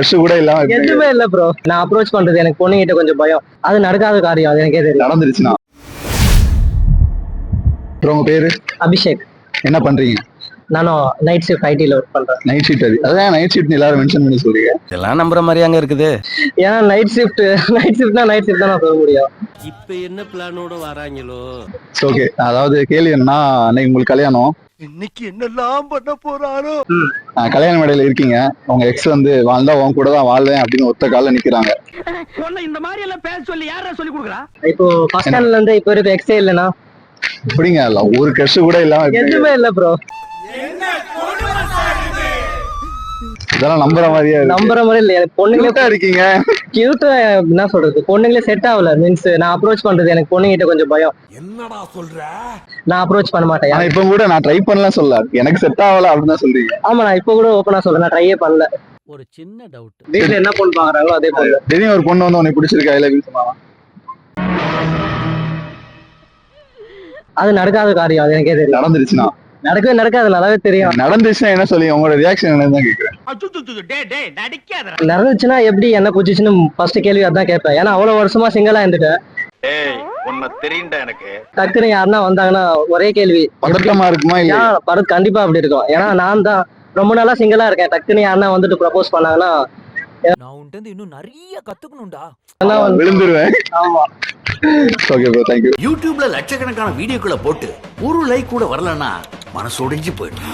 கூட இல்லாம எதுவுமே இல்ல ப்ரோ நான் அப்ரோச் பண்றது எனக்கு பொண்ணுகிட்ட கொஞ்சம் பயம். அது நடக்காத காரியம் அது எனக்கே தெரியும். நடந்துருச்சுன்னா அப்புறம் உங்க பேரு? அபிஷேக். என்ன பண்றீங்க? நானும் நைட் ஷிஃப்ட் ஐடில ஒர்க் பண்றேன். நைட் ஷீட் அது. அதான் நைட் ஷீட் எல்லாரும் மென்ஷன் பண்ணி சொல்றீங்க. இதெல்லாம் நம்புற மாதிரி அங்க இருக்குது. ஏன்னா நைட் ஷிஃப்ட் நைட் ஷிஃப்ட்னா நைட் ஷிஃப்ட் தான் சொல்ல முடியும். இப்ப என்ன பிளானோட வராங்களோ? ஓகே அதாவது கேள்வி என்னன்னா அன்னைக்கு உங்களுக்கு கல்யாணம். இன்னைக்கு என்னெல்லாம் பண்ண போறாரோ? ஆஹ் கல்யாண மேடையில இருக்கீங்க. உங்க எக்ஸ் வந்து வாழ்ந்தா உன் கூட தான் வாழ்வேன் அப்படின்னு ஒத்த கால்ல நிக்கிறாங்க. உன்னை இந்த மாதிரி எல்லாம் பேச சொல்லி யாரா சொல்லி கொடுக்குறா? இப்போ ஃபர்ஸ்ட் ஸ்டாண்ட்ல இருந்து இப்போ இருக்க எக்ஸே இல்லைன்னா எப்படிங்க இல்ல ஒரு ட்ரெஸ் கூட இல்லாம? எதுவுமே இல்ல ப்ரோ இதெல்லாம் நம்புற மாதிரியே இருக்கு. நம்புற மாதிரி இல்ல எனக்கு பொண்ணுங்களே இருக்கீங்க. கியூட்டா என்ன சொல்றது பொண்ணுங்களே செட் ஆகல மீன்ஸ் நான் அப்ரோச் பண்றது எனக்கு பொண்ணுகிட்ட கொஞ்சம் பயம். என்னடா சொல்ற? நான் அப்ரோச் பண்ண மாட்டேன். ஆனா இப்ப கூட நான் ட்ரை பண்ணலாம் சொல்ல. எனக்கு செட் ஆகல அப்படின்னு தான் சொல்றீங்க. ஆமா நான் இப்போ கூட ஓப்பனா சொல்றேன். நான் ட்ரையே பண்ணல. ஒரு சின்ன டவுட் வீட்டுல என்ன பொண்ணு பாக்குறாங்களோ அதே பொண்ணு திடீர்னு ஒரு பொண்ணு வந்து உனக்கு பிடிச்சிருக்கா இல்ல சொன்னாங்க அது நடக்காத காரியம் அது எனக்கே தெரியும். நடந்துருச்சுன்னா? நடக்கவே நடக்காது நல்லாவே தெரியும். நடந்துச்சுன்னா என்ன சொல்லி உங்களோட ரியாக்ஷன் என்னன்னு கேக்குறேன். நடந்துச்சுன்னா எப்படி என்ன புடிச்சுன்னு ஃபர்ஸ்ட் கேள்வி அதான் கேட்பேன். ஏன்னா அவ்வளவு வருஷமா சிங்கிளா இருந்துட்டேன். டக்குன்னு யாருன்னா வந்தாங்கன்னா ஒரே கேள்வி. பதட்டமா இருக்குமா இல்ல கண்டிப்பா அப்படி இருக்கும். ஏன்னா நான் தான் ரொம்ப நாளா சிங்கிளா இருக்கேன். டக்குன்னு யாருன்னா வந்துட்டு ப்ரப்போஸ் பண்ணாங்கன்னா நான் இன்னும் நிறைய கத்துக்கணும்டா. விழுந்துருவேன். ஆமா. ஓகே ப்ரோ தேங்க்யூ யூடியூப்ல லட்சக்கணக்கான வீடியோக்களை போட்டு ஒரு லைக் கூட வரலன்னா மனசு ஒடிஞ்சு போயிடும்